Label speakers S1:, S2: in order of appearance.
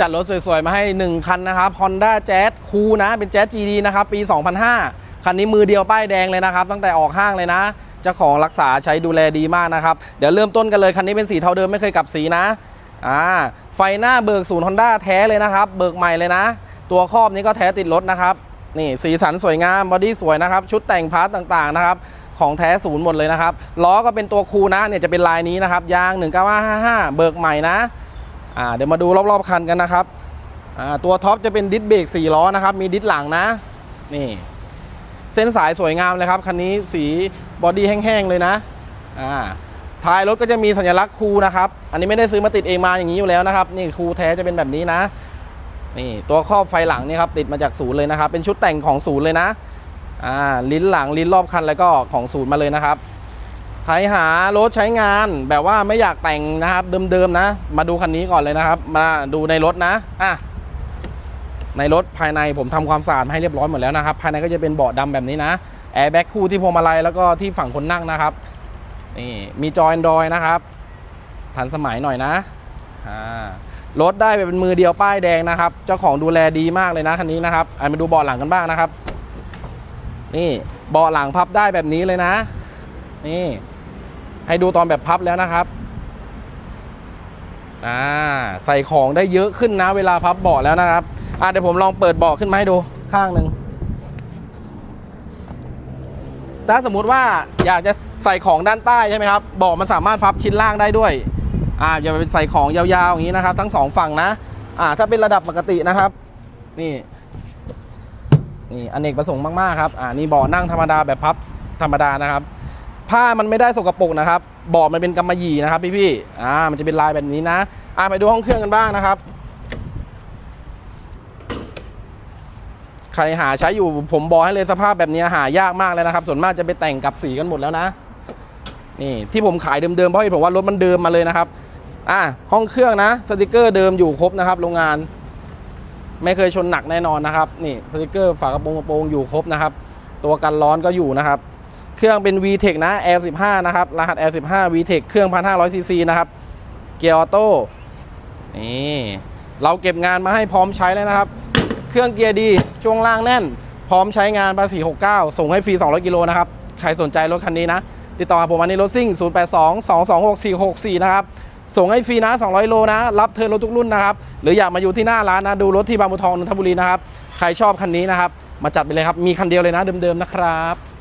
S1: จัดรถสวยๆ มาให้ 1 คันนะครับ Honda Jazz คูนะ เป็น Jazz GD นะครับ ปี 2005 คันนี้มือเดียวป้ายแดงเลยนะครับ ตั้งแต่ออกห้างเลยนะเจ้าของรักษาใช้ดูแลดีมากนะครับ เดี๋ยวเริ่มต้นกันเลย คันนี้เป็นสีเทาเดิมไม่เคยกลับสีนะอ่าไฟหน้าเบิกศูนย์ Honda แท้เลยนะครับ เบิกใหม่เลยนะ ตัวครอบนี้ก็แท้ติดรถนะครับ นี่สีสันสวยงาม บอดี้สวยนะครับ ชุดแต่งพาร์ตต่างๆนะครับ ของแท้ศูนย์หมดเลยนะครับ ล้อก็เป็นตัวคูนะ เนี่ยจะเป็นลายนี้นะครับ ยาง 19555 เบิกใหม่นะ อ่าเดี๋ยวมาดูรอบๆคันกันนะครับอ่าตัวท็อปจะเป็นดิสเบรก4ล้อนะครับมีดิสหลังนะนี่เส้นสายสวยงามเลยครับคันนี้สีบอดี้แห้งๆเลยนะอ่าท้ายรถก็จะมีสัญลักษณ์คูนะครับ อันนี้ไม่ได้ซื้อมาติดเองมาอย่างนี้อยู่แล้วนะครับ นี่คูแท้จะเป็นแบบนี้นะ นี่ตัวครอบไฟหลังนี่ครับติดมาจากศูนย์เลยนะครับ เป็นชุดแต่งของศูนย์เลยนะ อ่า ลิ้นหลังลิ้นรอบคันแล้วก็ของศูนย์มาเลยนะครับ ใครหารถใช้งานแบบว่าไม่อยากแต่งนะครับเดิมๆนะ มาดูคันนี้ก่อนเลยนะครับ มาดูในรถนะอะในรถภายในผมทำความสะอาดให้เรียบร้อยหมดแล้วนะครับ ภายในก็จะเป็นเบาะดำแบบนี้นะแอร์แบ็กคู่ที่พวงมาลัยแล้วก็ที่ฝั่งคนนั่งนะครับนี่มีจอ Android นะครับ ทันสมัยหน่อยนะอ่ารถได้เป็นมือเดียวป้ายแดงนะครับ เจ้าของดูแลดีมากเลยนะคันนี้นะครับอะมาดูเบาะหลังกันบ้างนะครับ นี่เบาะหลังพับได้แบบนี้เลยนะ นี่ ให้ดูตอนแบบพับแล้วนะครับอ่าใส่ของได้เยอะขึ้นนะ เวลาพับเบาะแล้วนะครับอ่าเดี๋ยวผมลองเปิดเบาะขึ้นมาให้ดูข้างหนึ่งถ้าสมมุติว่าอยากจะใส่ของด้านใต้ใช่ไหมครับเบาะมันสามารถพับชิ้นล่างได้ด้วยอ่าอย่าไปใส่ของยาวๆอย่างนี้นะครับ ทั้งสองฝั่งนะอ่าถ้าเป็นระดับปกตินะครับ นี่นี่อเนกประสงค์มากๆครับอ่านี่เบาะนั่งธรรมดาแบบพับธรรมดานะครับ ผ้ามันไม่ได้สกปรกนะครับเบาะมันเป็นกำมะหยี่นะครับพี่ๆอ่ามันจะเป็นลายแบบนี้นะอ่าไปดูห้องเครื่องกันบ้างนะครับใครหาใช้อยู่ผมบอกให้เลยสภาพแบบนี้หายากมากเลยนะครับ ส่วนมากจะไปแต่งกับสีกันหมดแล้วนะนี่ที่ผมขายเดิมๆเพราะเหตุผลว่ารถมันเดิมมาเลยนะครับ อ่าห้องเครื่องนะสติกเกอร์เดิมอยู่ครบนะครับ โรงงาน ไม่เคยชนหนักแน่นอนนะครับ นี่สติกเกอร์ฝากระโปรงกระโปรงอยู่ครบนะครับ ตัวกันร้อนก็อยู่นะครับ เครื่องเป็น VTEC นะ L15 นะครับ รหัส L15 VTEC เครื่อง 1,500ซีซีนะครับ เกียร์ออโต้ นี่ เราเก็บงานมาให้พร้อมใช้แล้วนะครับ เครื่องเกียร์ดี ช่วงล่างแน่น พร้อมใช้งานภาษี69 ส่งให้ฟรี 200 กิโลนะครับ ใครสนใจรถคันนี้นะ ติดต่อผมวันนี้รถซิ่ง 082 226 464 นะครับ ส่งให้ฟรีนะ 200 โลนะ รับเทิร์นรถทุกรุ่นนะครับ หรืออยากมาอยู่ที่หน้าร้านนะ ดูรถที่บางบัวทองนนทบุรีนะครับ ใครชอบคันนี้นะครับ มาจัดไปเลยครับ มีคันเดียวเลยนะ เดิมๆนะครับ